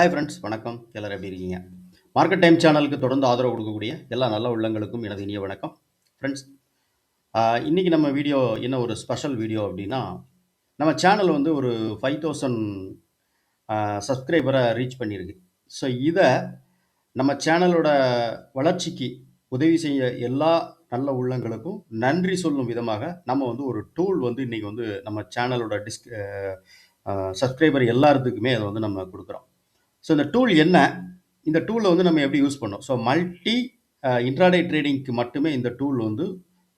Hi friends வணக்கம். எல்லோரும் எப்படி இருக்கீங்க? மார்க்கெட் டைம் சேனலுக்கு தொடர்ந்து ஆதரவு கொடுக்கக்கூடிய எல்லா நல்ல உள்ளங்களுக்கும் எனது இனிய வணக்கம். ஃப்ரெண்ட்ஸ் இன்றைக்கி நம்ம வீடியோ என்ன ஒரு ஸ்பெஷல் வீடியோ அப்படின்னா நம்ம சேனல் வந்து ஒரு ஃபைவ் தௌசண்ட் சப்ஸ்கிரைபரை ரீச் பண்ணியிருக்கு. ஸோ இதை நம்ம சேனலோட வளர்ச்சிக்கு உதவி செய்ய எல்லா நல்ல உள்ளங்களுக்கும் நன்றி சொல்லும் விதமாக நம்ம வந்து ஒரு டூல் வந்து இன்றைக்கி வந்து நம்ம சேனலோட டிஸ்க் சப்ஸ்கிரைபர் எல்லாத்துக்குமே அதை வந்து நம்ம கொடுக்குறோம். ஸோ இந்த டூல் என்ன? இந்த டூலை வந்து நம்ம எப்படி யூஸ் பண்ணோம்? ஸோ மல்டி இன்ட்ராடே ட்ரேடிங்க்கு மட்டுமே இந்த டூல் வந்து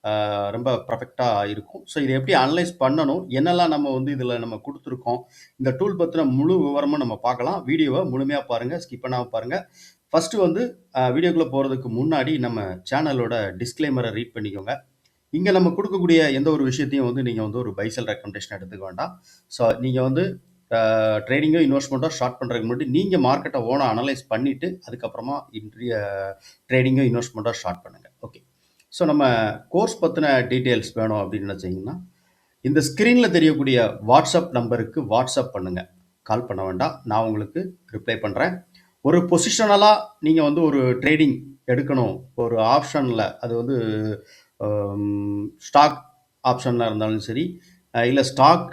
uh, ரொம்ப பர்ஃபெக்டாக இருக்கும். ஸோ இதை எப்படி அனலைஸ் பண்ணணும்? என்னெல்லாம் நம்ம வந்து இதில் நம்ம கொடுத்துருக்கோம்? இந்த டூல் பற்றின முழு விவரமும் நம்ம பார்க்கலாம். வீடியோவை முழுமையாக பாருங்கள் ஸ்கிப் பண்ணாமல் பாருங்கள் ஃபஸ்ட்டு வந்து uh, வீடியோக்குள்ளே போகிறதுக்கு முன்னாடி நம்ம சேனலோட டிஸ்க்ளைமரை ரீட் பண்ணிக்கோங்க. இங்கே நம்ம கொடுக்கக்கூடிய எந்த ஒரு விஷயத்தையும் வந்து நீங்கள் வந்து ஒரு பைசல் ரெக்கமெண்டேஷன் எடுத்துக்க வேண்டாம். ஸோ நீங்கள் வந்து ட்ரேடிங்கோ இன்வெஸ்ட்மெண்ட்டோ ஸ்டார்ட் பண்ணுறதுக்கு முன்னாடி நீங்கள் மார்க்கெட்டை ஓனாக அனலைஸ் பண்ணிவிட்டு அதுக்கப்புறமா இன்றைய ட்ரேடிங்கோ இன்வெஸ்ட்மெண்ட்டோ ஸ்டார்ட் பண்ணுங்கள் ஓகே ஸோ நம்ம கோர்ஸ் பற்றின டீட்டெயில்ஸ் வேணும் அப்படின்னு நினச்சிங்கன்னா இந்த ஸ்க்ரீனில் தெரியக்கூடிய வாட்ஸ்அப் நம்பருக்கு வாட்ஸ்அப் பண்ணுங்கள் கால் பண்ண வேண்டாம். நான் உங்களுக்கு ரிப்ளை பண்ணுறேன் ஒரு பொசிஷனலாக நீங்கள் வந்து ஒரு ட்ரேடிங் எடுக்கணும். ஒரு ஆப்ஷனில் அது வந்து ஸ்டாக் ஆப்ஷனில் இருந்தாலும் சரி இல்லை ஸ்டாக்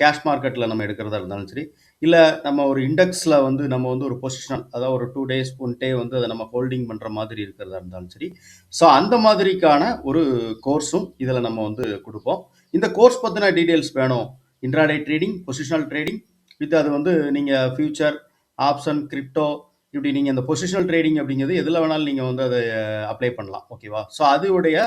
கேஷ் மார்க்கெட்டில் நம்ம எடுக்கிறதா இருந்தாலும் சரி இல்லை நம்ம ஒரு இண்டெக்ஸில் வந்து நம்ம வந்து ஒரு பொசிஷனல் அதாவது ஒரு டூ டேஸ் ஒன் டே வந்து அதை நம்ம ஹோல்டிங் பண்ணுற மாதிரி இருக்கிறதா இருந்தாலும் சரி. ஸோ அந்த மாதிரிக்கான ஒரு கோர்ஸும் இதில் நம்ம வந்து கொடுப்போம். இந்த கோர்ஸ் பற்றின டீட்டெயில்ஸ் வேணும். Intraday trading positional trading with அது வந்து நீங்கள் ஃபியூச்சர் ஆப்ஷன் கிரிப்டோ இப்படி நீங்கள் இந்த பொசிஷனல் ட்ரேடிங் அப்படிங்கிறது எதில் வேணாலும் நீங்கள் வந்து அதை அப்ளை பண்ணலாம். ஓகேவா ஸோ அதோடைய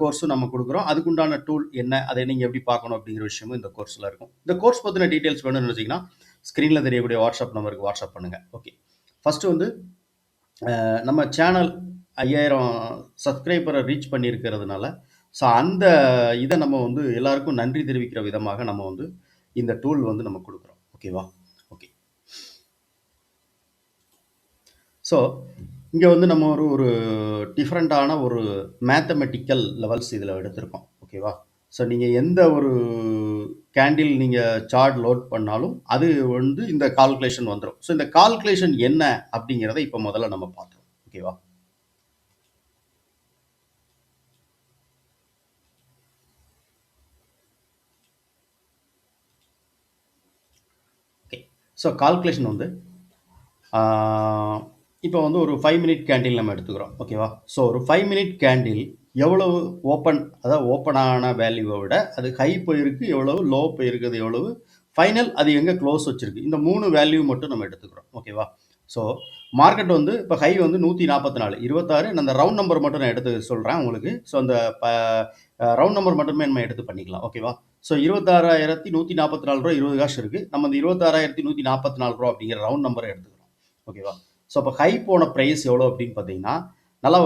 கோர்ஸும் நம்ம கொடுக்குறோம். அதுக்குண்டான டூல் என்ன? அதை நீங்கள் எப்படி பார்க்கணும் அப்படிங்கிற விஷயமும் இந்த கோர்ஸில் இருக்கும். இந்த கோர்ஸ் பற்றின டீட்டெயில்ஸ் வேணும்னு நினச்சிங்கன்னா ஸ்க்ரீனில் தெரியக்கூடிய வாட்ஸ்அப் நம்பருக்கு வாட்ஸ்அப் பண்ணுங்கள் ஓகே ஃபஸ்ட்டு வந்து நம்ம சேனல் ஐயாயிரம் சப்ஸ்கிரைபரை ரீச் பண்ணியிருக்கிறதுனால ஸோ அந்த இதை நம்ம வந்து எல்லாருக்கும் நன்றி தெரிவிக்கிற விதமாக நம்ம வந்து இந்த டூல் வந்து நம்ம கொடுக்குறோம். ஓகேவா ஓகே ஸோ இங்கே வந்து நம்ம ஒரு ஒரு டிஃப்ரெண்ட்டான ஒரு மேத்தமெட்டிக்கல் லெவல்ஸ் இதில் எடுத்திருக்கோம். ஓகேவா ஸோ நீங்கள் எந்த ஒரு கேண்டில் நீங்கள் சார்ட் லோட் பண்ணாலும் அது வந்து இந்த கால்குலேஷன் வந்துடும் ஸோ இந்த கால்குலேஷன் என்ன அப்படிங்கிறத இப்போ முதல்ல நம்ம பார்த்துருவோம். ஓகேவா ஓகே ஸோ கால்குலேஷன் வந்து இப்போ வந்து ஒரு ஃபைவ் மினிட் கேண்டில் நம்ம எடுத்துக்கிறோம். ஓகேவா ஸோ ஒரு ஃபைவ் மினிட் கேண்டில் எவ்வளவு ஓப்பன் அதாவது ஓப்பன் ஆன வேல்யூவை விட அது ஹை போயிருக்கு எவ்வளவு லோ போயிருக்குது எவ்வளவு ஃபைனல் அது எங்கே க்ளோஸ் வச்சுருக்கு? இந்த மூணு வேல்யூ மட்டும் நம்ம எடுத்துக்கிறோம். ஓகேவா ஸோ மார்க்கெட் வந்து இப்போ ஹை வந்து நூற்றி நாற்பத்தி நாலு இருபத்தாறு அந்த ரவுண்ட் நம்பர் மட்டும் நான் எடுத்து சொல்கிறேன் உங்களுக்கு. ஸோ அந்த ரவுண்ட் நம்பர் மட்டுமே நம்ம எடுத்து பண்ணிக்கலாம். ஓகேவா ஸோ இருபத்தாறாயிரத்தி நூற்றி நாற்பத்தி நாலு ரூபா இருபது காசு இருக்குது நம்ம இந்த இருபத்தாறாயிரத்தி நூற்றி நாற்பத்தி நாலு ரூபா அப்படிங்கிற ரவுண்ட் நம்பரை எடுத்துக்கிறோம். ஓகேவா ஸோ அப்போ ஹை போன ப்ரைஸ் எவ்வளோ அப்படின்னு பார்த்தீங்கன்னா நல்லா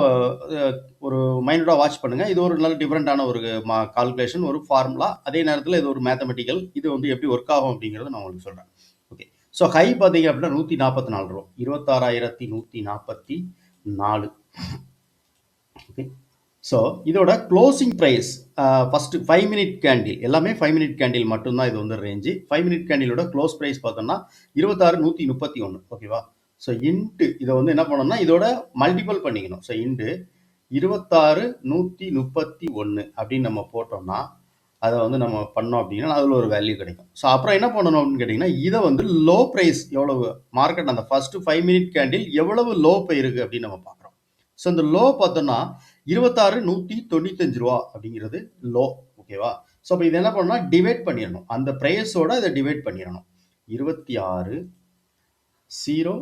ஒரு மைண்டோட வாட்ச் பண்ணுங்கள் இது ஒரு நல்ல டிஃப்ரெண்ட்டான ஒரு மா கால்குலேஷன் ஒரு ஃபார்முலா அதே நேரத்தில் இது ஒரு மேத்தமெட்டிக்கல் இது வந்து எப்படி ஒர்க் ஆகும் அப்படிங்கிறத நான் உங்களுக்கு சொல்கிறேன் ஓகே ஸோ ஹை பார்த்தீங்க அப்படின்னா நூற்றி நாற்பத்தி நாலு ரூபா. இருபத்தாறாயிரத்தி நூற்றி நாற்பத்தி நாலு ஓகே ஸோ இதோட closing price first five minute candle எல்லாமே ஃபைவ் மினிட் கேண்டில் மட்டும்தான் இது வந்து ரேஞ்சு ஃபைவ் மினிட் கேண்டிலோட க்ளோஸ் ப்ரைஸ் பார்த்தோம்னா இருபத்தாறு நூற்றி முப்பத்தி ஒன்று ஓகேவா ஸோ இன்ட்டு இதை வந்து என்ன பண்ணோம்னா இதோட மல்டிபிள் பண்ணிக்கணும். ஸோ இன்ட்டு இருபத்தாறு நூற்றி முப்பத்தி ஒன்று அப்படின்னு நம்ம போட்டோம்னா அதை வந்து நம்ம பண்ணோம் அப்படின்னா அதில் ஒரு வேல்யூ கிடைக்கும். ஸோ அப்புறம் என்ன பண்ணணும் அப்படின்னு கேட்டிங்கன்னா இதை வந்து லோ ப்ரைஸ் எவ்வளவு மார்க்கெட் அந்த ஃபஸ்ட்டு ஃபைவ் மினிட் கேண்டில் எவ்வளவு லோ போயிருக்கு அப்படின்னு நம்ம பார்க்குறோம். ஸோ இந்த லோ பார்த்தோம்னா இருபத்தாறு நூற்றி தொண்ணூத்தஞ்சு ரூபா அப்படிங்கிறது லோ ஓகேவா ஸோ அப்போ இது என்ன பண்ணணும்னா டிவைட் பண்ணிடணும். அந்த ப்ரைஸோட இதை டிவைட் பண்ணிடணும். இருபத்தி ஆறு ஜீரோ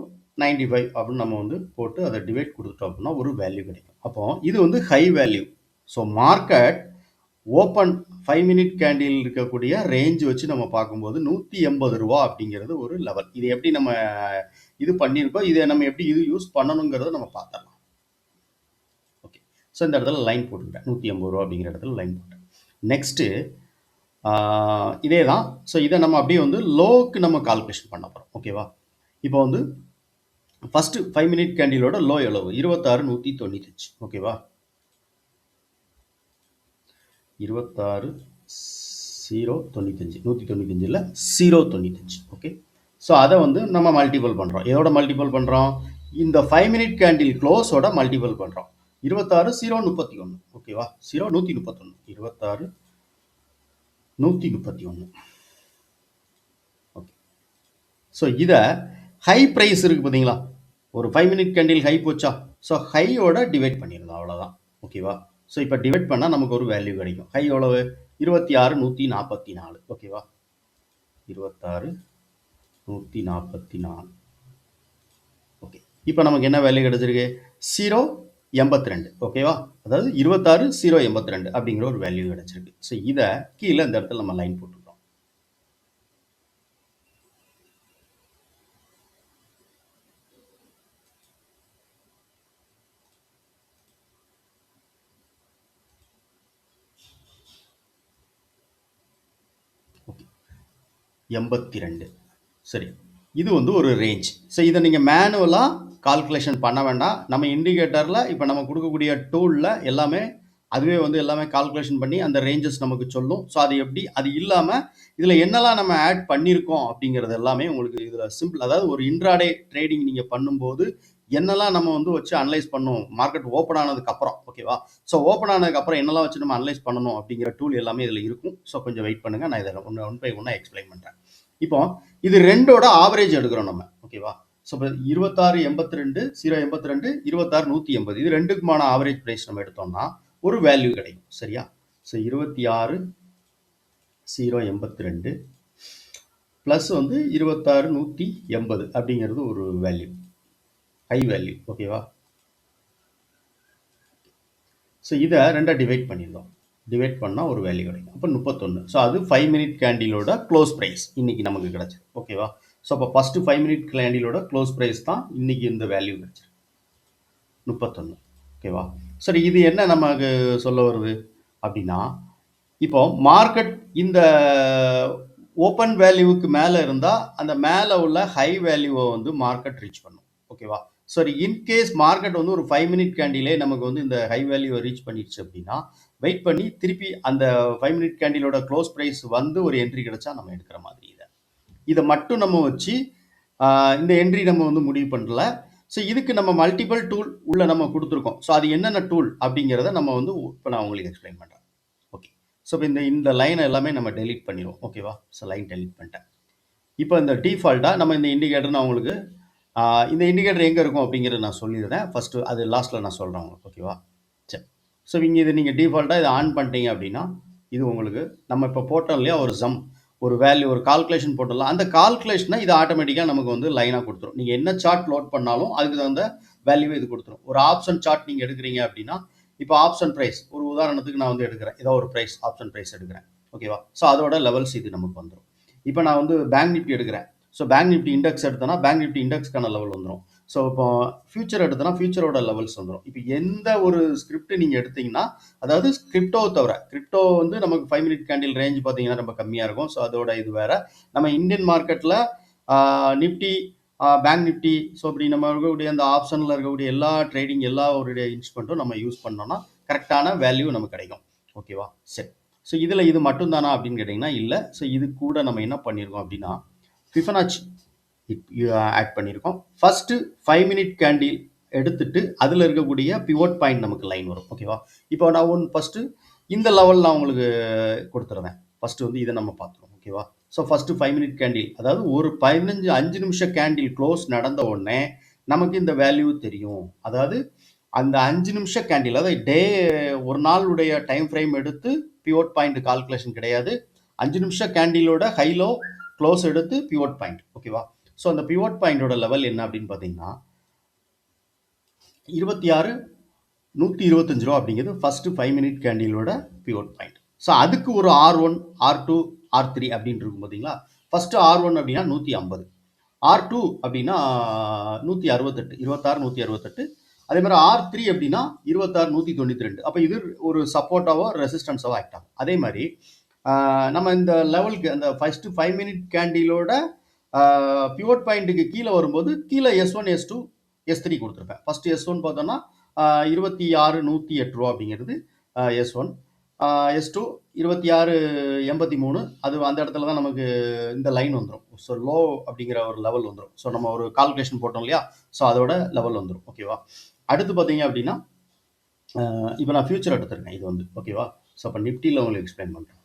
நைன்டி ஃபைவ் அப்படின்னு நம்ம வந்து போட்டு அதை டிவைட் கொடுத்துட்டோம் அப்படின்னா ஒரு வேல்யூ கிடைக்கும். அப்போ இது வந்து high value so market open five minute candle இருக்கக்கூடிய ரேஞ்ச் வச்சு நம்ம பார்க்கும்போது நூற்றி எண்பது ரூபா அப்படிங்கிறது ஒரு லெவல் இது எப்படி நம்ம இது பண்ணியிருக்கோம்? இதை நம்ம எப்படி இது யூஸ் பண்ணணுங்கிறத நம்ம பார்த்துடலாம். ஓகே ஸோ இந்த இடத்துல லைன் போட்டுக்கிட்டேன். நூற்றி எண்பது ரூபா அப்படிங்கிற இடத்துல லைன் போட்டேன். நெக்ஸ்ட்டு இதே தான் ஸோ இதை நம்ம அப்படியே வந்து லோக்கு நம்ம கால்குலேஷன் பண்ண போகிறோம் ஓகேவா இப்போ வந்து ஃபஸ்ட்டு ஃபைவ் மினிட் கேண்டிலோட லோ எவ்வளவு? இருபத்தாறு நூற்றி தொண்ணூத்தஞ்சு. ஓகேவா இருபத்தாறு ஜீரோ தொண்ணூத்தஞ்சு. நூற்றி தொண்ணூத்தஞ்சு இல்லை ஜீரோ தொண்ணூத்தஞ்சு. ஓகே ஸோ அதை வந்து நம்ம மல்டிபிள் பண்ணுறோம் எதோட மல்டிபிள் பண்ணுறோம் இந்த ஃபைவ் மினிட் கேண்டில் க்ளோஸோட மல்டிபிள் பண்ணுறோம் இருபத்தாறு ஜீரோ முப்பத்தி ஒன்று ஓகேவா ஜீரோ நூற்றி முப்பத்தொன்று இருபத்தாறு நூற்றி முப்பத்தி ஒன்று ஓகே ஸோ இதை ஹை ப்ரைஸ் இருக்குது பார்த்தீங்களா? ஒரு ஃபைவ் மினிட் கேண்டில் ஹை போச்சா? ஸோ ஹையோட டிவைட் பண்ணியிருந்தோம் அவ்வளோதான் ஓகேவா ஸோ இப்போ டிவைட் பண்ணால் நமக்கு ஒரு வேல்யூ கிடைக்கும். ஹை எவ்வளவு? இருபத்தி ஆறு நூற்றி நாற்பத்தி நாலு. ஓகேவா இருபத்தாறு நூற்றி நாற்பத்தி நாலு. ஓகே இப்போ நமக்கு என்ன வேல்யூ கிடைச்சிருக்கு? ஜீரோ எண்பத்தி ரெண்டு. ஓகேவா அதாவது இருபத்தாறு ஜீரோ எண்பத்தி ரெண்டு அப்படிங்கிற ஒரு வேல்யூ கிடைச்சிருக்கு. ஸோ இதை கீழே இந்த இடத்துல நம்ம லைன் போட்டுருக்கோம் எண்பத்தி ரெண்டு சரி இது வந்து ஒரு ரேஞ்ச் ஸோ இதை நீங்கள் மேனுவலாக கால்குலேஷன் பண்ண வேண்டாம். நம்ம இண்டிகேட்டரில் இப்போ நம்ம கொடுக்கக்கூடிய டூலில் எல்லாமே அதுவே வந்து எல்லாமே கால்குலேஷன் பண்ணி அந்த ரேஞ்சஸ் நமக்கு சொல்லும். ஸோ அது எப்படி? அது இல்லாமல் இதில் என்னெல்லாம் நம்ம ஆட் பண்ணியிருக்கோம் அப்படிங்கிறது எல்லாமே உங்களுக்கு இதில் சிம்பிள் அதாவது ஒரு இன்ட்ராடே ட்ரேடிங் நீங்கள் பண்ணும்போது என்னெல்லாம் நம்ம வந்து வச்சு அனலைஸ் பண்ணும் மார்க்கெட் ஓப்பன் ஆனதுக்கு அப்புறம் ஓகேவா ஸோ ஓப்பன் ஆனதுக்கு அப்புறம் என்னெல்லாம் வச்சு நம்ம அனலைஸ் பண்ணணும் அப்படிங்கிற டூல் எல்லாமே இதில் இருக்கும். ஸோ கொஞ்சம் வெயிட் பண்ணுங்கள் நான் இதில் ஒன்று ஒன் பை ஒன்றா எக்ஸ்பிளைன் பண்ணுறேன் இப்போ இது ரெண்டோட ஆவரேஜ் எடுக்கிறோம் நம்ம ஓகேவா ஸோ இப்போ இருபத்தாறு எண்பத்தி ரெண்டு ஜீரோ எண்பத்தி ரெண்டு இருபத்தாறு நூற்றி எண்பது. இது ரெண்டுக்குமான ஆவரேஜ் ப்ரைஸ் நம்ம எடுத்தோம்னா ஒரு வேல்யூ கிடைக்கும். சரியா? ஸோ இருபத்தி ஆறு ஜீரோ எண்பத்தி ரெண்டு ப்ளஸ் வந்து இருபத்தாறு நூற்றி எண்பது அப்படிங்கிறது ஒரு வேல்யூ ஹை வேல்யூ ஓகேவா ஸோ இதை ரெண்டாக டிவைட் பண்ணியிருந்தோம். டிவைட் பண்ணால் ஒரு வேல்யூ கிடைக்கும். அப்போ முப்பத்தொன்று ஸோ அது ஃபைவ் மினிட் கேண்டிலோட க்ளோஸ் ப்ரைஸ் இன்றைக்கி நமக்கு கிடச்சிது ஓகேவா ஸோ அப்போ ஃபஸ்ட்டு ஃபைவ் மினிட் கேண்டிலோட க்ளோஸ் ப்ரைஸ் தான் இன்றைக்கி இந்த வேல்யூ கிடச்சிருக்கு முப்பத்தொன்று ஓகேவா சரி இது என்ன நமக்கு சொல்ல வருது? அப்படின்னா இப்போ மார்க்கெட் இந்த ஓப்பன் வேல்யூவுக்கு மேலே இருந்தால் அந்த மேலே உள்ள ஹை வேல்யூவை வந்து மார்க்கெட் ரீச் பண்ணும். ஓகேவா சரி இன்கேஸ் மார்க்கெட் வந்து ஒரு ஃபைவ் மினிட் கேண்டிலே நமக்கு வந்து இந்த ஹை வேல்யூவை ரீச் பண்ணிடுச்சு அப்படின்னா வெயிட் பண்ணி திருப்பி அந்த ஃபைவ் மினிட் கேண்டிலோட க்ளோஸ் ப்ரைஸ் வந்து ஒரு என்ட்ரி கிடைச்சா நம்ம எடுக்கிற மாதிரி இதை. இதை மட்டும் நம்ம வச்சு இந்த என்ட்ரி நம்ம வந்து முடிவு பண்ணல. ஸோ இதுக்கு நம்ம மல்டிபிள் டூல் உள்ள நம்ம கொடுத்துருக்கோம். ஸோ அது என்னென்ன டூல் அப்படிங்கிறத நம்ம வந்து இப்போ நான் உங்களுக்கு எக்ஸ்பிளைன் பண்ணுறேன் ஓகே ஸோ இப்போ இந்த இந்த லைனை எல்லாமே நம்ம டெலிட் பண்ணிடுவோம். ஓகேவா ஸோ லைன் டெலிட் பண்ணிட்டேன். இப்போ இந்த டிஃபால்ட்டாக நம்ம இந்த இண்டிகேட்டர் நான் உங்களுக்கு இந்த இண்டிகேட்டர் எங்கே இருக்கும் அப்படிங்கிறத நான் சொல்லிடுறேன். ஃபஸ்ட்டு அது லாஸ்ட்டில் நான் சொல்கிறேன் உங்களுக்கு ஓகேவா சரி. ஸோ இங்கே இது நீங்கள் டிஃபால்ட்டாக இதை ஆன் பண்ணிட்டீங்க அப்படின்னா இது உங்களுக்கு நம்ம இப்போ போட்டோம் இல்லையா ஒரு ஜம் ஒரு வேல்யூ ஒரு கால்குலேஷன் போட்டலாம் அந்த கால்குலேஷனை இது ஆட்டோமேட்டிக்காக நமக்கு வந்து லைனாக கொடுத்துரும். நீங்கள் என்ன சார்ட் லோட் பண்ணாலும் அதுக்கு தகுந்த வேல்யூ இது கொடுத்துரும். ஒரு ஆப்ஷன் சார்ட் நீங்கள் எடுக்கிறீங்க அப்படின்னா இப்போ ஆப்ஷன் ப்ரைஸ் ஒரு உதாரணத்துக்கு நான் வந்து எடுக்கிறேன். ஏதோ ஒரு ப்ரைஸ் ஆப்ஷன் ப்ரைஸ் எடுக்கிறேன். ஓகேவா ஸோ அதோட லெவல்ஸ் இது நமக்கு வந்துடும் இப்போ நான் வந்து பேங்க் நிஃப்டி எடுக்கிறேன். ஸோ பேங்க் நிஃப்டி இண்டெக்ஸ் எடுத்தோன்னா பேங்க் நிஃப்டி இண்டெக்ஸ்க்கான லெவல் வந்துடும் ஸோ இப்போ ஃபியூச்சர் எடுத்தோன்னா ஃபியூச்சரோட லெவல்ஸ் வந்துடும் இப்போ எந்த ஒரு ஸ்கிரிப்ட் நீங்கள் எடுத்தீங்கன்னா அதாவது கிரிப்டோ தவிர கிரிப்டோ வந்து நமக்கு ஃபைவ் மினிட் கேண்டில் ரேஞ்ச் பார்த்தீங்கன்னா ரொம்ப கம்மியாக இருக்கும். ஸோ அதோட இது வேற. நம்ம இந்தியன் மார்க்கெட்டில் நிஃப்டி பேங்க் நிஃப்டி ஸோ இப்படி நம்ம இருக்கக்கூடிய அந்த ஆப்ஷனில் இருக்கக்கூடிய எல்லா ட்ரேடிங் எல்லா ஒரு இன்ஸ்ட்ருமெண்ட்டும் நம்ம யூஸ் பண்ணோம்னா கரெக்டான வேல்யூ நமக்கு கிடைக்கும். ஓகேவா சரி ஸோ இதில் இது மட்டும் தானா அப்படின்னு கேட்டிங்கன்னா இல்லை. ஸோ இது கூட நம்ம என்ன பண்ணியிருக்கோம் அப்படின்னா ஃபிஃபனாச்சி ஆட் பண்ணியிருக்கோம் ஃபஸ்ட்டு ஃபைவ் மினிட் கேண்டில் எடுத்துட்டு அதில் இருக்கக்கூடிய பிவோட் பாயிண்ட் நமக்கு லைன் வரும். ஓகேவா இப்போ நான் ஒன்று ஃபஸ்ட்டு இந்த லெவல் நான் உங்களுக்கு கொடுத்துருவேன் ஃபஸ்ட்டு வந்து இதை நம்ம பார்த்துருவோம். ஓகேவா so first five minute candle அதாவது ஒரு பதினஞ்சு அஞ்சு நிமிஷம் கேண்டில் க்ளோஸ் நடந்த உடனே நமக்கு இந்த வேல்யூ தெரியும். அதாவது அந்த அஞ்சு நிமிஷம் கேண்டில் அதாவது டே ஒரு நாளுடைய டைம் ஃப்ரேம் எடுத்து பிவோட் பாயிண்ட் கால்குலேஷன் கிடையாது. அஞ்சு நிமிஷம் கேண்டிலோட ஹைலோ க்ளோஸ் எடுத்து பிவோட் பாயிண்ட் ஓகேவா ஸோ அந்த பிவோட் பாயிண்டோட லெவல் என்ன அப்படின்னு பார்த்தீங்கன்னா இருபத்தி ஆறு நூற்றி இருபத்தஞ்சு ரூபா அப்படிங்கிறது ஃபஸ்ட்டு ஃபைவ் மினிட் கேண்டிலோட பிவோட் பாயிண்ட் ஸோ அதுக்கு ஒரு R one R two R three அப்படின்னு இருக்கும் பார்த்தீங்களா? ஃபஸ்ட்டு ஆர் ஒன் அப்படின்னா நூற்றி ஐம்பது. ஆர் டூ அப்படின்னா நூற்றி அறுபத்தெட்டு இருபத்தாறு நூற்றி அறுபத்தெட்டு. அதே மாதிரி ஆர் த்ரீ அப்படின்னா இருபத்தாறு நூற்றி தொண்ணூற்றி ரெண்டு. அப்போ இது ஒரு சப்போர்ட்டாவோ ரெசிஸ்டன்ஸாவோ ஆக்ட் ஆகும். அதே மாதிரி நம்ம இந்த லெவலுக்கு அந்த ஃபஸ்ட்டு ஃபைவ் மினிட் கேண்டிலோட பியூர் பாயிண்ட்டுக்கு கீழே வரும்போது கீழே S one S two S three கொடுத்துருப்பேன். ஃபஸ்ட்டு எஸ் ஒன் பார்த்தோன்னா இருபத்தி ஆறு நூற்றி எட்டு ரூபா அப்படிங்கிறது எஸ் ஒன் எஸ் டூ இருபத்தி ஆறு எண்பத்தி மூணு அது அந்த இடத்துல தான் நமக்கு இந்த லைன் வந்துடும் ஸோ லோ அப்படிங்கிற ஒரு லெவல் வந்துடும் ஸோ நம்ம ஒரு கால்குலேஷன் போட்டோம் இல்லையா? ஸோ அதோட லெவல் வந்துடும் ஓகேவா அடுத்து பார்த்தீங்க அப்படின்னா இப்போ நான் ஃபியூச்சர் எடுத்திருக்கேன். இது வந்து ஓகேவா ஸோ அப்போ நிஃப்டியில் உங்களுக்கு எக்ஸ்பிளைன் பண்ணுறேன்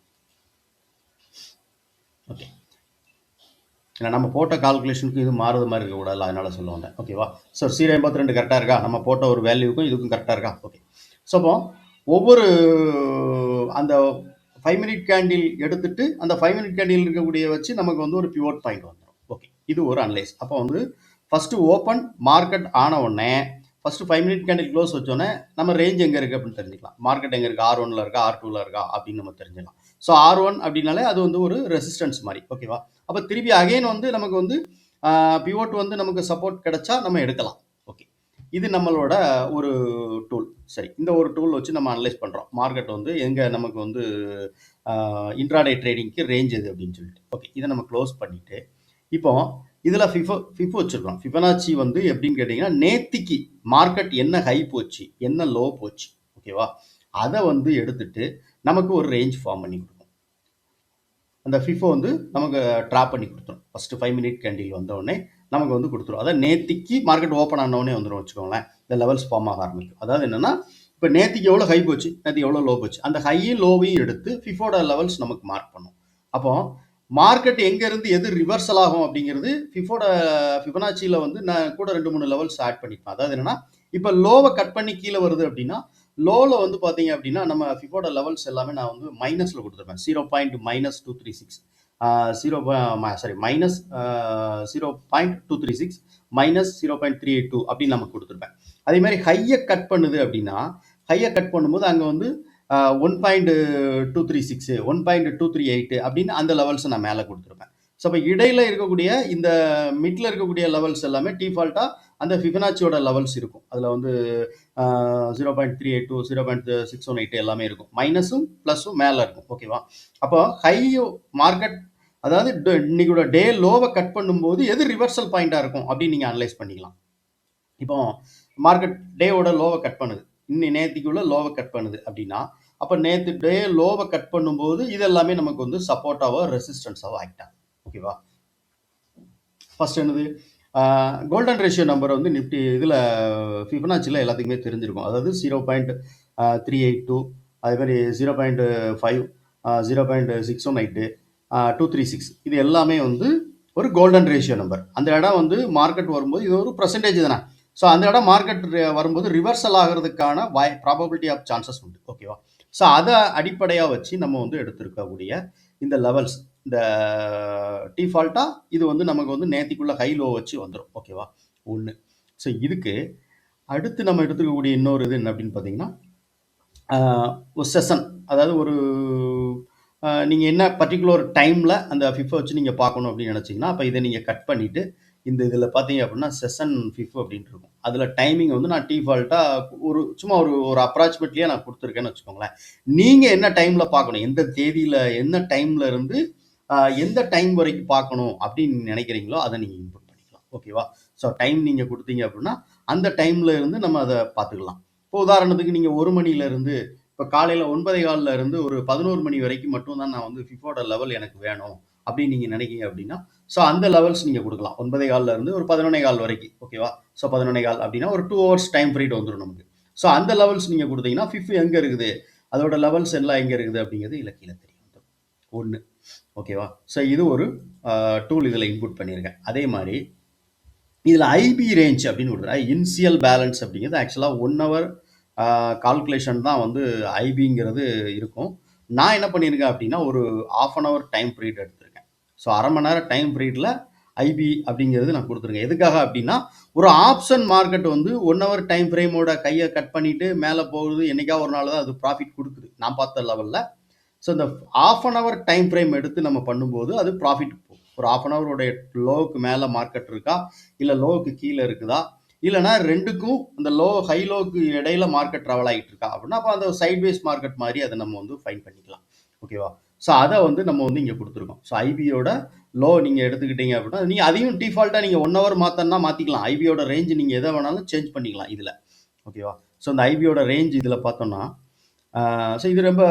ஓகே ஏன்னா நம்ம போட்ட கால்குலேஷனுக்கு இது மாறுது மாதிரி இருக்கக்கூடாது அதனால சொல்ல வந்தேன். ஓகேவா ஸோ சீரோ எண்பத்தி ரெண்டு கரெக்டாக இருக்கா? நம்ம போட்ட ஒரு வேல்யூக்கும் இதுக்கும் கரெக்டாக இருக்கா? ஓகே ஸோ அப்போ ஒவ்வொரு அந்த ஃபைவ் மினிட் கேண்டில் எடுத்துட்டு அந்த ஃபைவ் மினிட் கேண்டில் இருக்கக்கூடிய வச்சு நமக்கு வந்து ஒரு பிவோட் பாயிண்ட் வந்துடும் ஓகே இது ஒரு அனலைஸ் அப்போ வந்து ஃபஸ்ட்டு ஓப்பன் மார்க்கெட் ஆன உடனே first five minute candle close வச்சோடனே நம்ம ரேஞ்ச் எங்கே இருக்குது அப்படின்னு தெரிஞ்சுக்கலாம். மார்க்கெட் எங்கே இருக்குது ஆர் ஒனில் இருக்கா? ஆர் டூவில் இருக்கா? அப்படின்னு நம்ம தெரிஞ்சுக்கலாம். ஸோ ஆர் ஒன் அப்படின்னாலே அது வந்து ஒரு ரெசிஸ்டன்ஸ் மாதிரி ஓகேவா அப்போ திருப்பி அகைன் வந்து நமக்கு வந்து பிவோட் வந்து நமக்கு சப்போர்ட் கிடைச்சா நம்ம எடுக்கலாம் ஓகே இது நம்மளோட ஒரு டூல் சரி இந்த ஒரு டூல் வச்சு நம்ம அனலைஸ் பண்ணுறோம் மார்க்கெட் வந்து எங்கே நமக்கு வந்து இன்ட்ராடே ட்ரேடிங்க்கு ரேஞ்ச் எது அப்படின்னு சொல்லிட்டு ஓகே இதை நம்ம க்ளோஸ் பண்ணிவிட்டு இப்போ இதில் ஃபிஃபோ ஃபிஃபோ வச்சுருக்கோம். ஃபிஃபனாச்சி வந்து எப்படின்னு கேட்டிங்கன்னா நேத்திக்கு மார்க்கெட் என்ன ஹை போச்சு என்ன லோ போச்சு ஓகேவா அதை வந்து எடுத்துட்டு நமக்கு ஒரு ரேஞ்ச் ஃபார்ம் பண்ணி கொடுக்கும். அந்த ஃபிஃபோ வந்து நமக்கு ட்ராப் பண்ணி கொடுத்துரும். ஃபஸ்ட்டு ஃபைவ் மினிட் கேண்டில் வந்தோடனே நமக்கு வந்து கொடுத்துரும். அதாவது நேத்திக்கு மார்க்கெட் ஓப்பன் ஆனவுடனே வந்துடும் வச்சுக்கோங்களேன். இந்த லெவல்ஸ் ஃபார்ம் ஆக ஆரம்பிக்கும். அதாவது என்னென்னா இப்போ நேத்திக்கு எவ்வளோ ஹை போச்சு? நேற்று எவ்வளோ லோ போச்சு? அந்த ஹையும் லோவையும் எடுத்து ஃபிஃபோட லெவல்ஸ் நமக்கு மார்க் பண்ணும். அப்போ மார்க்கெட் எங்கேருந்து எது ரிவர்சல் ஆகும் அப்படிங்கிறது ஃபிஃபோட ஃபிபனாச்சியில் வந்து நான் கூட ரெண்டு மூணு லெவல்ஸ் ஆட் பண்ணிப்பேன். அதாவது என்னென்னா இப்போ லோவை கட் பண்ணி கீழே வருது அப்படின்னா லோவில் வந்து பார்த்தீங்க அப்படின்னா நம்ம ஃபிஃபோட லெவல்ஸ் எல்லாமே நான் வந்து மைனஸில் கொடுத்துருப்பேன். Zero point minus two three six zero sorry minus zero point two three six minus zero point three eight two அப்படின்னு நம்ம கொடுத்துருப்பேன். அதே மாதிரி ஹையை கட் பண்ணுது அப்படின்னா ஹையை கட் பண்ணும்போது அங்கே வந்து one point two three six one point two three eight அப்படின்னு அந்த லெவல்ஸை நான் மேலே கொடுத்துருப்பேன். ஸோ இப்போ இடையில இருக்கக்கூடிய இந்த மிட்டில் இருக்கக்கூடிய லெவல்ஸ் எல்லாமே டிஃபால்ட்டாக அந்த ஃபிபனாச்சியோட லெவல்ஸ் இருக்கும். அதில் வந்து zero point three eight two zero point six one eight எல்லாமே இருக்கும். மைனஸும் ப்ளஸும் மேலே இருக்கும். ஓகேவா அப்போ ஹை மார்க்கெட் அதாவது இன்னைக்கூட டே லோவை கட் பண்ணும்போது எது ரிவர்சல் பாயிண்டாக இருக்கும் அப்படின்னு நீங்கள் அனலைஸ் பண்ணிக்கலாம். இப்போ மார்க்கெட் டேவோட லோவை கட் பண்ணுது. இன்னி நேற்றுக்குள்ள லோவை கட் பண்ணுது அப்படின்னா அப்போ நேற்று டே லோவை கட் பண்ணும்போது இது எல்லாமே நமக்கு வந்து சப்போர்ட்டாவோ ரெசிஸ்டன்ஸாவோ ஆகிட்டாங்க ஓகேவா ஃபர்ஸ்ட் என்னது? கோல்டன் ரேஷியோ நம்பர் வந்து நிஃப்டி இதில் ஃபிபனாச்சியில் எல்லாத்துக்குமே தெரிஞ்சிருக்கும். அதாவது zero point three eight two அதே மாதிரி zero point five zero point six one eight two three six இது எல்லாமே வந்து ஒரு கோல்டன் ரேஷியோ நம்பர் அந்த இடம் வந்து மார்க்கெட் வரும்போது இது ஒரு பர்சன்டேஜ் தானே? ஸோ அந்த இடம் மார்க்கெட் வரும்போது ரிவர்சல் ஆகிறதுக்கான வாய் ப்ராபபிலிட்டி ஆஃப் சான்சஸ் உண்டு. ஓகேவா ஸோ அதை அடிப்படையாக வச்சு நம்ம வந்து எடுத்திருக்கக்கூடிய இந்த லெவல்ஸ் இந்த டிஃபால்ட்டாக இது வந்து நமக்கு வந்து நேத்திக்குள்ள ஹை லோ வச்சு வந்துடும் ஓகேவா ஒன்று ஸோ இதுக்கு அடுத்து நம்ம எடுத்துக்கக்கூடிய இன்னொரு இது என்ன அப்படின்னு பார்த்தீங்கன்னா ஒரு செஷன் அதாவது ஒரு நீங்கள் என்ன பர்டிகுலர் டைமில் அந்த ஃபிஃபை வச்சு நீங்கள் பார்க்கணும் அப்படின்னு நினச்சிங்கன்னா அப்போ இதை நீங்கள் கட் பண்ணிவிட்டு இந்த இதில் பார்த்தீங்க அப்படின்னா செஷன் ஃபிஃப் அப்படின்ட்டு இருக்கும். அதில் டைமிங் வந்து நான் டிஃபால்ட்டாக ஒரு சும்மா ஒரு ஒரு அப்ராக்சிமேட்லியே நான் கொடுத்துருக்கேன்னு வச்சுக்கோங்களேன். நீங்கள் என்ன டைமில் பார்க்கணும்? எந்த தேதியில் என்ன டைமில் இருந்து எந்த டைம் வரைக்கும் பார்க்கணும் அப்படின்னு நினைக்கிறீங்களோ அதை நீங்கள் இன்புட் பண்ணிக்கலாம். ஓகேவா ஸோ டைம் நீங்கள் கொடுத்தீங்க அப்படின்னா அந்த டைமில் இருந்து நம்ம அதை பார்த்துக்கலாம். இப்போ உதாரணத்துக்கு நீங்கள் ஒரு மணிலேருந்து இப்போ காலையில் ஒன்பதே காலில் இருந்து ஒரு பதினோரு மணி வரைக்கும் மட்டும் தான் நான் வந்து ஃபிஃபோட லெவல் எனக்கு வேணும் அப்படின்னு நீங்கள் நினைக்கிங்க அப்படின்னா ஸோ அந்த லெவல்ஸ் நீங்கள் கொடுக்கலாம். ஒன்பதே காலில் இருந்து ஒரு பதினொன்னே கால் வரைக்கும். ஓகேவா ஸோ பதினொன்னே கால் அப்படின்னா ஒரு டூ ஹவர்ஸ் டைம் ஃப்ரீட் வந்துடும் நமக்கு. ஸோ அந்த லெவல்ஸ் நீங்கள் கொடுத்தீங்கன்னா ஃபிஃப்த் எங்கே இருக்குது? அதோட லெவல்ஸ் எல்லாம் எங்கே இருக்குது அப்படிங்கிறது இல்லை கீழே தெரியும் ஒன்று ஓகேவா? ஸோ இது ஒரு டூல் இதில் இன்புட் பண்ணியிருக்கேன் அதே மாதிரி இதில் ஐபி ரேஞ்ச் அப்படின்னு கொடுத்துருக்கேன். இன்சியல் பேலன்ஸ் அப்படிங்கிறது ஆக்சுவலாக ஒன் ஹவர் கால்குலேஷன் தான் வந்து ஐபிங்கிறது இருக்கும். நான் என்ன பண்ணியிருக்கேன் அப்படின்னா ஒரு half an hour time period எடுத்திருக்கேன். ஸோ அரை மணி நேரம் டைம் பீரியடில் ஐபி அப்படிங்கிறது நான் கொடுத்துருக்கேன். எதுக்காக அப்படின்னா ஒரு ஆப்ஷன் மார்க்கெட் வந்து ஒன் ஹவர் டைம் ஃப்ரேமோட கையை கட் பண்ணிவிட்டு மேலே போகுது என்றைக்கா ஒரு நாள் தான் அது ப்ராஃபிட் கொடுக்குது. நான் பார்த்த லெவலில் ஸோ இந்த half an hour time frame எடுத்து நம்ம பண்ணும்போது அது ப்ராஃபிட் போகும். ஒரு ஆஃப் அன் ஹவருடைய லோவுக்கு மேலே மார்க்கெட் இருக்கா? இல்லை லோவுக்கு கீழே இருக்குதா? இல்லைனா ரெண்டுக்கும் அந்த லோ ஹை லோக்கு இடையில மார்க்கெட் ட்ராவல் ஆகிட்டு இருக்கா அப்படின்னா அப்போ அந்த சைட்வேஸ் மார்க்கெட் மாதிரி அதை நம்ம வந்து ஃபைன் பண்ணிக்கலாம். ஓகேவா ஸோ அதை வந்து நம்ம வந்து இங்கே கொடுத்துருக்கோம். ஸோ ஐபியோட லோ நீங்கள் எடுத்துக்கிட்டீங்க அப்படின்னா நீங்கள் அதையும் டிஃபால்ட்டாக நீங்கள் ஒன் ஹவர் மாற்றனா மாற்றிக்கலாம் ஐபியோட ரேஞ்ச் நீங்கள் எதை வேணாலும் சேஞ்ச் பண்ணிக்கலாம் இதில். ஓகேவா ஸோ அந்த ஐபியோட ரேஞ்ச் இதில் பார்த்தோம்னா ஸோ இது ரொம்ப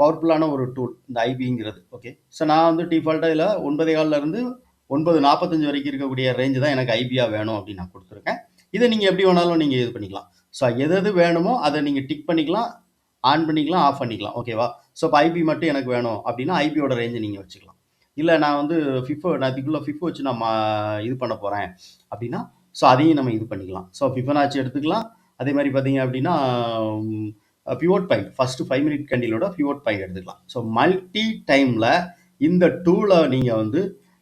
பவர்ஃபுல்லான ஒரு டூல் இந்த ஐபிங்கிறது ஓகே ஸோ நான் வந்து டிஃபால்ட்டாக இதில் ஒன்பதே காலிலேருந்து ஒன்பது நாற்பத்தஞ்சு வரைக்கும் இருக்கக்கூடிய ரேஞ்சு தான் எனக்கு ஐபியாக வேணும் அப்படின்னு நான் கொடுத்துருக்கேன். இதை நீங்கள் எப்படி வேணாலும் நீங்கள் இது பண்ணிக்கலாம். ஸோ எது எது வேணுமோ அதை நீங்கள் டிக் பண்ணிக்கலாம் ஆன் பண்ணிக்கலாம் ஆஃப் பண்ணிக்கலாம். ஓகேவா ஸோ இப்போ ஐபி மட்டும் எனக்கு வேணும் அப்படின்னா ஐபியோட ரேஞ்சை நீங்கள் வச்சுக்கலாம். இல்லை நான் வந்து ஃபிஃபோ நான் இதுக்குள்ளே ஃபிஃபோ வச்சு நான் மா- இது பண்ண போகிறேன் அப்படின்னா ஸோ அதையும் நம்ம இது பண்ணிக்கலாம். ஸோ ஃபிஃபனாச்சு எடுத்துக்கலாம். அதே மாதிரி பார்த்தீங்க அப்படின்னா pivot point first five minute கேண்டிலோட pivot point எடுத்துக்கலாம். ஸோ மல்டி டைமில் இந்த டூலை நீங்கள் வந்து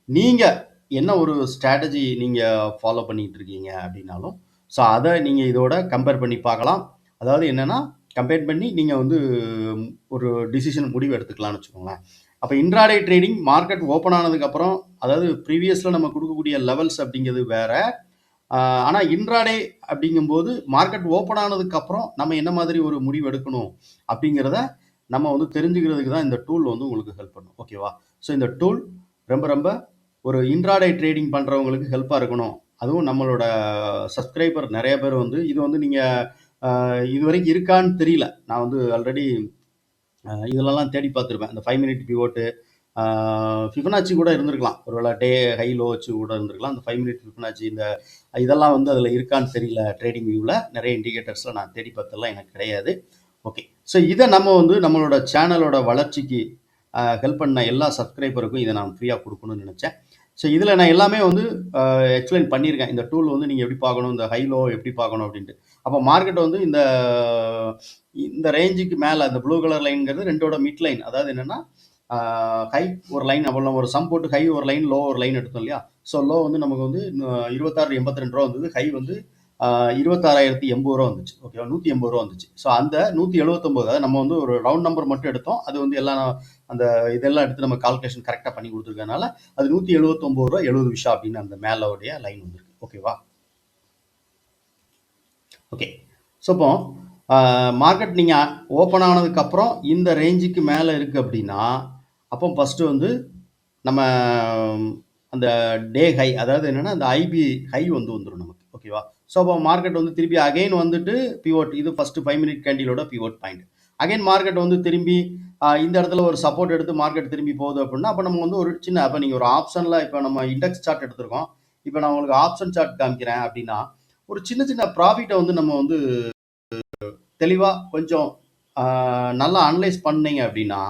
நீங்கள் என்ன ஒரு ஸ்ட்ராட்டஜி நீங்கள் ஃபாலோ பண்ணிகிட்டு இருக்கீங்க அப்படின்னாலும் ஸோ அதை நீங்கள் இதோட கம்பேர் பண்ணி பார்க்கலாம். அதாவது என்னென்னா கம்பேர் பண்ணி நீங்கள் வந்து ஒரு டிசிஷன் முடிவு எடுத்துக்கலாம்னு வச்சுக்கோங்களேன். அப்போ இன்ட்ராடே ட்ரேடிங் மார்க்கெட் ஓப்பன் ஆனதுக்கப்புறம் அதாவது ப்ரீவியஸில் நம்ம கொடுக்கக்கூடிய லெவல்ஸ் அப்படிங்கிறது வேற ஆனால் இன்றாடே அப்படிங்கும்போது மார்க்கெட் ஓப்பன் ஆனதுக்கப்புறம் நம்ம என்ன மாதிரி ஒரு முடிவு எடுக்கணும் அப்படிங்கிறத நம்ம வந்து தெரிஞ்சுக்கிறதுக்கு தான் இந்த டூல் வந்து உங்களுக்கு ஹெல்ப் பண்ணும். ஓகேவா ஸோ இந்த டூல் ரொம்ப ரொம்ப ஒரு இன்ட்ராடே ட்ரேடிங் பண்ணுறவங்களுக்கு ஹெல்ப்பாக இருக்கணும். அதுவும் நம்மளோட சப்ஸ்கிரைபர் நிறைய பேர் வந்து இது வந்து நீங்கள் இது வரைக்கும் இருக்கான்னு தெரியல. நான் வந்து ஆல்ரெடி இதிலலாம் தேடி பார்த்துருப்பேன். இந்த ஃபைவ் மினிட் பிவோட்டு ஃபிஃபனாச்சி கூட இருந்திருக்கலாம். ஒருவேளை டே ஹை லோ வச்சு கூட இருந்திருக்கலாம். அந்த ஃபைவ் மினிட் ஃபிஃபனாச்சி இந்த இதெல்லாம் வந்து அதில் இருக்கான்னு தெரியல ட்ரேடிங் வியூவில் நிறைய இண்டிகேட்டர்ஸில் நான் தேடி பார்த்ததெல்லாம் எனக்கு கிடையாது. ஓகே ஸோ இதை நம்ம வந்து நம்மளோட சேனலோட வளர்ச்சிக்கு ஹெல்ப் பண்ண எல்லா சப்ஸ்கிரைபருக்கும் இதை நான் ஃப்ரீயாக கொடுக்கணும்னு நினச்சேன். ஸோ இதில் நான் எல்லாமே வந்து எக்ஸ்பிளைன் பண்ணியிருக்கேன். இந்த டூல் வந்து நீங்கள் எப்படி பார்க்கணும்? இந்த ஹை லோ எப்படி பார்க்கணும்? அப்படின்ட்டு. அப்போ மார்க்கெட் வந்து இந்த இந்த ரேஞ்சுக்கு மேலே அந்த ப்ளூ கலர் லைனுங்கிறது ரெண்டோட மிட் லைன் அதாவது என்னென்னா ஹை ஒரு லைன் அவ்வளோ ஒரு சம் போட்டு ஹை ஒரு லைன் லோ ஒரு லைன் எடுத்தோம் இல்லையா? ஸோ லோ வந்து நமக்கு வந்து இருபத்தாறு எண்பத்தி ரெண்டு ரூபா வந்தது. ஹை வந்து இருபத்தாறாயிரத்தி எண்பது ரூபா வந்துச்சு. ஓகேவா நூற்றி எண்பது ரூபா வந்துச்சு. ஸோ அந்த நூற்றி எழுபத்தொம்போது அதாவது நம்ம வந்து ஒரு ரவுண்ட் நம்பர் மட்டும் எடுத்தோம். அது வந்து எல்லாம் அந்த இதெல்லாம் எடுத்து நம்ம கால்குலேஷன் கரெக்டாக பண்ணி கொடுத்துருக்கனால அது நூற்றி எழுபத்தொம்போது ரூபா எழுபது விஷா அப்படின்னு அந்த மேலோடைய லைன் வந்துருக்கு. ஓகேவா ஓகே ஸோ இப்போ மார்க்கெட் நீங்கள் ஓப்பன் ஆனதுக்கப்புறம் இந்த ரேஞ்சுக்கு மேலே இருக்குது அப்படின்னா அப்போ ஃபஸ்ட்டு வந்து நம்ம அந்த டே ஹை அதாவது என்னென்னா அந்த ஐபி ஹை வந்து வந்துடும் நமக்கு. ஓகேவா ஸோ அப்போ மார்க்கெட் வந்து திருப்பி அகைன் வந்துட்டு பிவோட் இது ஃபஸ்ட்டு ஃபைவ் மினிட் கேண்டிலோட பிவோட் பாயிண்ட் அகைன் மார்க்கெட் வந்து திரும்பி இந்த இடத்துல ஒரு சப்போர்ட் எடுத்து மார்க்கெட் திரும்பி போகுது அப்படின்னா அப்போ நம்ம வந்து ஒரு சின்ன அப்போ நீங்கள் ஒரு ஆப்ஷனில் இப்போ நம்ம இண்டெக்ஸ் சார்ட் எடுத்திருக்கோம். இப்போ நான் உங்களுக்கு ஆப்ஷன் சார்ட் காமிக்கிறேன் அப்படின்னா ஒரு சின்ன சின்ன ப்ராஃபிட்டை வந்து நம்ம வந்து தெளிவாக கொஞ்சம் நல்லா அனலைஸ் பண்ணீங்க அப்படின்னா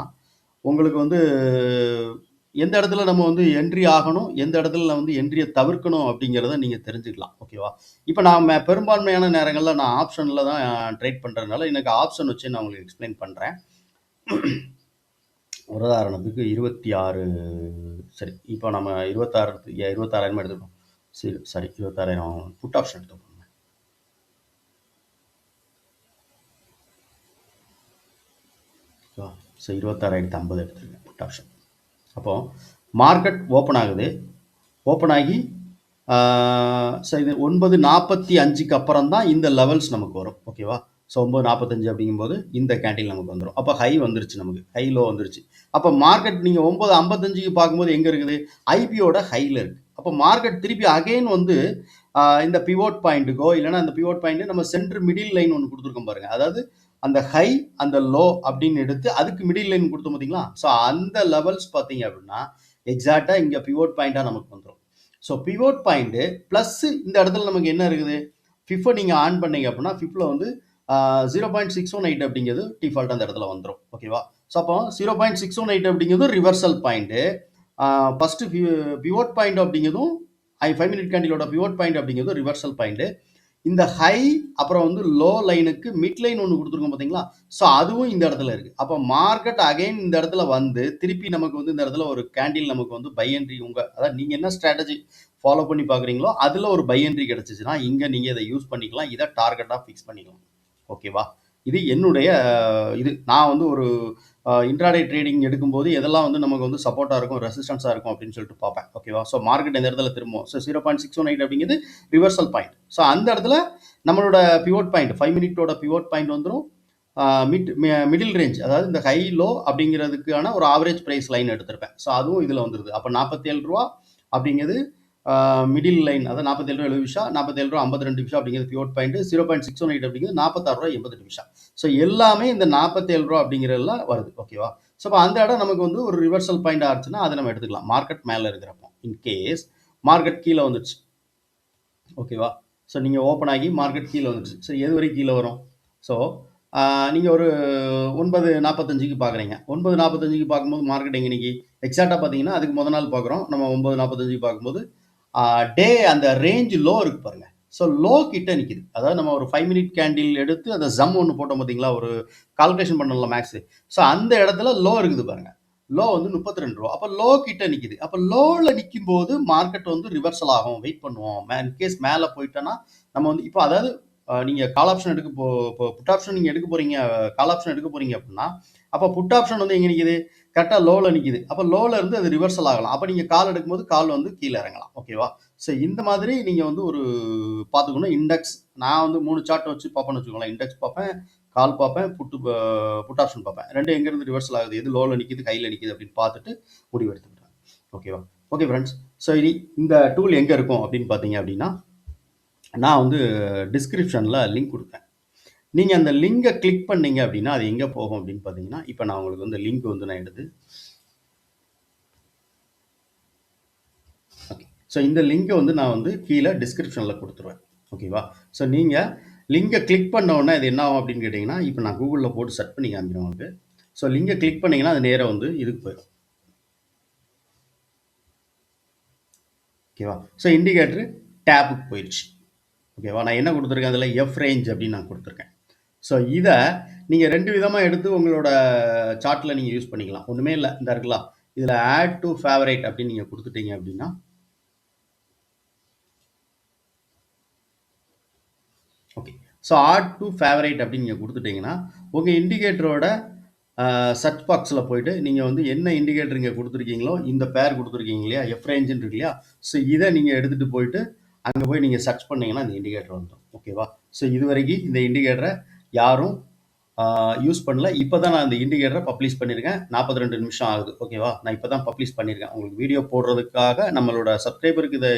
உங்களுக்கு வந்து எந்த இடத்துல நம்ம வந்து என்ட்ரி ஆகணும் எந்த இடத்துல வந்து என்ட்ரியை தவிர்க்கணும் அப்படிங்கிறத நீங்கள் தெரிஞ்சுக்கலாம் ஓகேவா இப்போ நான் பெரும்பான்மையான நேரங்களில் நான் ஆப்ஷனில் தான் ட்ரேட் பண்ணுறதுனால எனக்கு ஆப்ஷன் வச்சு நான் உங்களுக்கு எக்ஸ்பிளைன் பண்ணுறேன் ஒரு உதாரணத்துக்கு இருபத்தி ஆறு சரி இப்போ நம்ம இருபத்தாறு இருபத்தாறாயிரம் எடுத்துக்கோம் சரி சரி இருபத்தாறாயிரம் புட் ஆப்ஷன் எடுத்துக்கோங்க ஸோ இருபத்தாறாயிரத்தி ஐம்பது எடுத்துருக்கேன் புட் ஆப்ஷன் அப்போ மார்க்கெட் ஓப்பன் ஆகுது. ஓப்பன் ஆகி சரி இது ஒன்பது நாற்பத்தி அஞ்சுக்கு அப்புறம் தான் இந்த லெவல்ஸ் நமக்கு வரும். ஓகேவா ஸோ ஒம்பது நாற்பத்தஞ்சு அப்படிங்கும்போது இந்த கேண்டில் நமக்கு வந்துடும் அப்போ ஹை வந்துருச்சு நமக்கு. ஹை லோ வந்துருச்சு. அப்போ மார்க்கெட் நீங்கள் ஒம்பது ஐம்பத்தஞ்சுக்கு பார்க்கும்போது எங்கே இருக்குது? ஐபியோட ஹையில் இருக்குது அப்போ மார்க்கெட் திருப்பி அகைன் வந்து இந்த பிவோட் பாயிண்ட்டுக்கோ இல்லைனா அந்த பிவோட் பாயிண்ட்டு நம்ம சென்ட்ரு மிடில் லைன் ஒன்று கொடுத்துருக்கோம் பாருங்கள் அதாவது அந்த ஹை அந்த லோ அப்படின்னு எடுத்து அதுக்கு மிடில் லைன் கொடுத்தோம் பார்த்தீங்களா ஸோ அந்த லெவல்ஸ் பார்த்தீங்க அப்படின்னா எக்ஸாக்டாக இங்கே பிவோட் பாயிண்ட்டாக நமக்கு வந்துடும் ஸோ பிவோட் பாயிண்ட்டு ப்ளஸ் இந்த இடத்துல நமக்கு என்ன இருக்குது? ஃபிஃபை நீங்கள் ஆன் பண்ணீங்க அப்படின்னா ஃபிஃப்டில் வந்து zero point six one eight அப்படிங்கிறது டிஃபால்ட் அந்த இடத்துல வந்துடும் ஓகேவா ஸோ அப்போ zero point six one eight அப்படிங்கிறது reversal point first pivot point அப்படிங்கிறதும் ஐ ஃபைவ் மினிட் கேண்டிலோட பிவோட் பாயிண்ட் அப்படிங்கிறது ரிவர்சல் பாயிண்ட்டு இந்த ஹை அப்புறம் வந்து லோ லைனுக்கு மிட் லைன் ஒன்று கொடுத்துருக்கோம் பார்த்தீங்களா ஸோ அதுவும் இந்த இடத்துல இருக்குது அப்போ மார்க்கெட் அகைன் இந்த இடத்துல வந்து திருப்பி நமக்கு வந்து இந்த இடத்துல ஒரு கேண்டில் நமக்கு வந்து பை என்ட்ரி உங்கள் அதாவது நீங்கள் என்ன ஸ்ட்ராட்டஜி ஃபாலோ பண்ணி பார்க்குறீங்களோ அதில் ஒரு பை என்ட்ரி கிடச்சிச்சின்னா இங்கே நீங்கள் இதை யூஸ் பண்ணிக்கலாம். இதை டார்கெட்டாக ஃபிக்ஸ் பண்ணிக்கலாம். ஓகேவா இது என்னுடைய இது நான் வந்து ஒரு இன்ட்ராடே ட்ரேடிங் எடுக்கும்போது எதெல்லாம் வந்து நமக்கு வந்து சப்போர்ட்டாக இருக்கும் ரெசிஸ்டன்ஸாக இருக்கும் அப்படின்னு சொல்லிட்டு பார்ப்பேன். ஓகேவா ஸோ மார்க்கெட் இந்த இடத்துல திரும்பும்? So zero point six one eight அப்படிங்கிறது ரிவர்சல் பாயிண்ட் ஸோ அந்த இடத்துல நம்மளோட பிவோட் பாயிண்ட் ஃபைவ் மினிட்டோட பிவோட் பாயிண்ட் வந்துடும் மிட் மிடில் ரேஞ்ச் அதாவது இந்த ஹை லோ அப்படிங்கிறதுக்கான ஒரு ஆவரேஜ் ப்ரைஸ் லைன் எடுத்திருப்பேன். ஸோ அதுவும் இதில் வந்துருது. அப்போ நாற்பத்தேழு ரூபா அப்படிங்கிறது மிடில் லைன் அதாவது நாற்பத்தேழு ரூபா எழுபது விஷா நாற்பத்தேழு ரூபா ஐம்பத்தி ரெண்டு விஷா அப்படிங்கிறது pivot point zero point six one eight அப்படிங்கிறது நாற்பத்தாறு ரூபா எண்பத்தெட்டு விஷா ஸோ எல்லாமே இந்த நாற்பத்தேழு ரூபா அப்படிங்கிறதுல வருது. ஓகேவா ஸோ அப்போ அந்த இடம் நமக்கு வந்து ஒரு ரிவர்சல் பாயிண்ட் ஆச்சுன்னா அதை நம்ம எடுத்துக்கலாம். மார்க்கெட் மேலே இருக்கிறப்போ இன்கேஸ் மார்க்கெட் கீழே வந்துடுச்சு ஓகேவா ஸோ நீங்கள் ஓப்பன் ஆகி மார்க்கெட் கீழே வந்துடுச்சு சரி எது வரைக்கும் கீழே வரும்? ஸோ நீங்கள் ஒரு ஒன்பது நாற்பத்தஞ்சுக்கு பார்க்குறீங்க ஒன்பது நாற்பத்தஞ்சுக்கு பார்க்கும்போது மார்க்கெட் எங்கே இன்னைக்கு? எக்ஸாக்டாக பார்த்தீங்கன்னா அதுக்கு முத நாள் பார்க்குறோம் நம்ம ஒன்பது நாற்பத்தஞ்சுக்கு பார்க்கும்போது டே அந்த ரேஞ்ச் லோ இருக்கு பாருங்கள் ஸோ லோ கிட்ட நிற்கிது அதாவது நம்ம ஒரு ஃபைவ் மினிட் கேண்டில் எடுத்து அந்த ஜம் ஒன்று போட்டோம் பார்த்தீங்களா ஒரு கால்குலேஷன் பண்ணல மேக்ஸ் ஸோ அந்த இடத்துல லோ இருக்குது பாருங்கள் லோ வந்து முப்பத்தி ரெண்டு ரூபா. அப்போ லோ கிட்ட நிற்கிது அப்போ லோவில் நிற்கும் போது மார்க்கெட் வந்து ரிவர்சல் ஆகும். வெயிட் பண்ணுவோம். இன்கேஸ் மேலே போயிட்டோன்னா நம்ம வந்து இப்போ அதாவது நீங்கள் கால் ஆப்ஷன் எடுக்க போ இப்போ புட் ஆப்ஷன் நீங்கள் எடுக்க போகிறீங்க கால் ஆப்ஷன் எடுக்க போகிறீங்க அப்படின்னா அப்போ புட் ஆப்ஷன் வந்து எங்கே நிற்கிது கரெக்டாக லோவில் நிற்கிது அப்போ லோவில் இருந்து அது ரிவர்சல் ஆகலாம். அப்போ நீங்கள் கால் எடுக்கும்போது கால் வந்து கீழே இறங்கலாம். ஓகேவா ஸோ இந்த மாதிரி நீங்கள் வந்து ஒரு பார்த்துக்கணும். இண்டெக்ஸ் நான் வந்து மூணு சார்ட் வச்சு பார்ப்பேன்னு வச்சுக்கோங்களேன். இண்டெக்ஸ் பார்ப்பேன் கால் பார்ப்பேன் புட்டு புட் ஆப்ஷன் பார்ப்பேன். ரெண்டு எங்கேருந்து ரிவர்சல் ஆகுது? எது லோவில் நிற்கிது கையில் நிற்கிது அப்படின்னு பார்த்துட்டு முடிவு எடுத்துக்கிட்டேன் ஓகேவா ஓகே ஃப்ரெண்ட்ஸ் ஸோ இனி இந்த டூல் எங்கே இருக்கும் அப்படின்னு பார்த்தீங்க அப்படின்னா நான் வந்து டிஸ்கிரிப்ஷனில் லிங்க் கொடுத்தேன் நீங்கள் அந்த லிங்கை கிளிக் பண்ணீங்க அப்படின்னா அது எங்கே போகும் அப்படின்னு பார்த்தீங்கன்னா இப்போ நான் உங்களுக்கு வந்து லிங்க் வந்து நான் எடுத்து ஸோ இந்த லிங்கை வந்து நான் வந்து கீழே டிஸ்கிரிப்ஷனில் கொடுத்துருவேன். ஓகேவா ஸோ நீங்கள் லிங்கை கிளிக் பண்ண உடனே இது என்ன ஆகும் அப்படின்னு கேட்டிங்கன்னா இப்போ நான் கூகுளில் போட்டு செட் பண்ணி காமிக்கிறேன் உங்களுக்கு. ஸோ லிங்கை கிளிக் பண்ணிங்கன்னா அது நேராக வந்து இதுக்கு போயிடும். ஓகேவா ஸோ இண்டிகேட்ரு டேபுக்கு போயிடுச்சு. ஓகேவா நான் என்ன கொடுத்துருக்கேன்? அதில் எஃப் ரேஞ்ச் அப்படின்னு நான் கொடுத்துருக்கேன். ஸோ இதை நீங்கள் ரெண்டு விதமாக எடுத்து உங்களோட சார்ட்டில் நீங்கள் யூஸ் பண்ணிக்கலாம். ஒன்றுமே இல்லை. இந்த இருக்கலாம் இதில் ஆட் டு ஃபேவரேட் அப்படின்னு நீங்கள் கொடுத்துட்டீங்க அப்படின்னா okay so add to favourite அப்படின்னு நீங்கள் கொடுத்துட்டீங்கன்னா உங்கள் இண்டிகேட்டரோட சர்ச் பாக்ஸில் போயிட்டு நீங்கள் வந்து என்ன இண்டிகேட்டர் இங்கே கொடுத்துருக்கீங்களோ இந்த பேர் கொடுத்துருக்கீங்க இல்லையா எஃப் ரேஞ்சுன்னு இருக்கு இல்லையா ஸோ இதை நீங்கள் எடுத்துகிட்டு போயிட்டு அங்கே போய் நீங்கள் சர்ச் பண்ணிங்கன்னா அந்த இண்டிகேட்டர் வந்துடும். ஓகேவா ஸோ இது வரைக்கும் இந்த இண்டிகேட்டரை யாரும் யூஸ் பண்ணல. இப்போ தான் நான் இந்த இண்டிகேட்டரை பப்ளிஷ் பண்ணியிருக்கேன். நாற்பத்தி ரெண்டு நிமிஷம் ஆகுது. ஓகேவா நான் இப்போ தான் பப்ளிஷ் பண்ணியிருக்கேன். உங்களுக்கு வீடியோ போடுறதுக்காக நம்மளோட சப்ஸ்கிரைபருக்கு இதை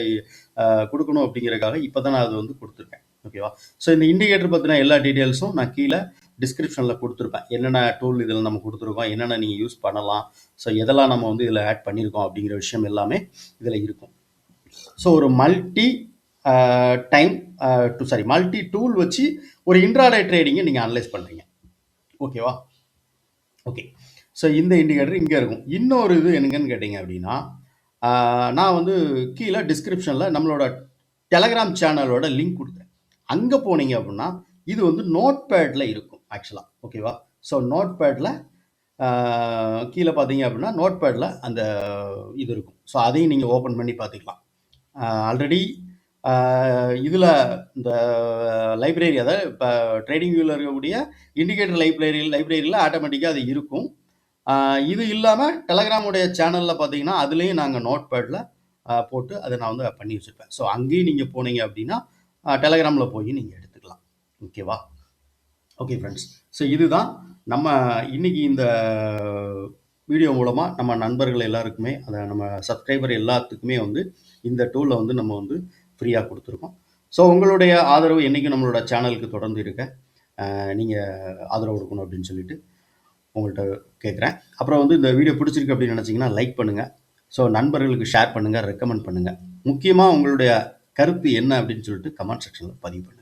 கொடுக்கணும் அப்படிங்கிறதுக்காக இப்போ தான் நான் அது வந்து கொடுத்துருக்கேன். ஓகேவா ஸோ இந்த இண்டிகேட்டர் பற்றின எல்லா டீட்டெயில்ஸும் நான் கீழே டிஸ்கிரிப்ஷனில் கொடுத்துருப்பேன். என்னென்ன டூல் இதில் நம்ம கொடுத்துருக்கோம் என்னென்ன நீங்கள் யூஸ் பண்ணலாம் ஸோ எதெல்லாம் நம்ம வந்து இதில் ஆட் பண்ணியிருக்கோம் அப்படிங்கிற விஷயம் எல்லாமே இதில் இருக்கும். ஸோ ஒரு multi time to sorry multi tool வச்சு ஒரு இன்ட்ராடே ட்ரேடிங்கை நீங்கள் அனலைஸ் பண்ணுறீங்க ஓகேவா ஓகே ஸோ இந்த இண்டிகேட்டர் இங்கே இருக்கும். இன்னொரு இது என்னங்கன்னு கேட்டிங்க அப்படின்னா நான் வந்து கீழே டிஸ்கிரிப்ஷனில் நம்மளோட டெலகிராம் சேனலோட லிங்க் கொடுத்துருக்கேன் அங்கே போனீங்க அப்படின்னா இது வந்து நோட் பேடில் இருக்கும் ஆக்சுவலாக ஓகேவா ஸோ நோட் பேடில் கீழே பார்த்தீங்க அப்படின்னா நோட் பேடில் அந்த இது இருக்கும். ஸோ அதையும் நீங்கள் ஓப்பன் பண்ணி பார்த்துக்கலாம். ஆல்ரெடி இதில் இந்த லைப்ரரி அதாவது இப்போ ட்ரேடிங் வியூவில் இருக்கக்கூடிய இண்டிகேட்டர் லைப்ரரி லைப்ரரியில் ஆட்டோமேட்டிக்காக அது இருக்கும். இது இல்லாமல் டெலகிராமுடைய சேனலில் பார்த்தீங்கன்னா அதுலேயும் நாங்கள் நோட் பேடில் போட்டு அதை நான் வந்து பண்ணி வச்சுருப்பேன் ஸோ அங்கேயும் நீங்கள் போனீங்க அப்படின்னா டெலகிராமில் போய் நீங்கள் எடுத்துக்கலாம். ஓகேவா ஓகே ஃப்ரெண்ட்ஸ் ஸோ இதுதான் நம்ம இன்றைக்கி இந்த வீடியோ மூலமாக நம்ம நண்பர்கள் எல்லாருக்குமே அதை நம்ம சப்ஸ்கிரைபர் எல்லாத்துக்குமே வந்து இந்த டூலை வந்து நம்ம வந்து ஃப்ரீயாக கொடுத்துருக்கோம். ஸோ உங்களுடைய ஆதரவு என்றைக்கும் நம்மளோட சேனலுக்கு தொடர்ந்து இருக்க நீங்கள் ஆதரவு கொடுக்கணும் அப்படின்னு சொல்லிட்டு உங்கள்கிட்ட கேட்குறேன் அப்புறம் வந்து இந்த வீடியோ பிடிச்சிருக்கு அப்படின்னு நினச்சிங்கன்னா லைக் பண்ணுங்கள் ஸோ நண்பர்களுக்கு ஷேர் பண்ணுங்கள் ரெக்கமெண்ட் பண்ணுங்கள் முக்கியமாக உங்களுடைய கருத்து என்ன அப்படின்னு சொல்லிட்டு கமெண்ட் செக்ஷனில் பதிவு பண்ணுங்கள்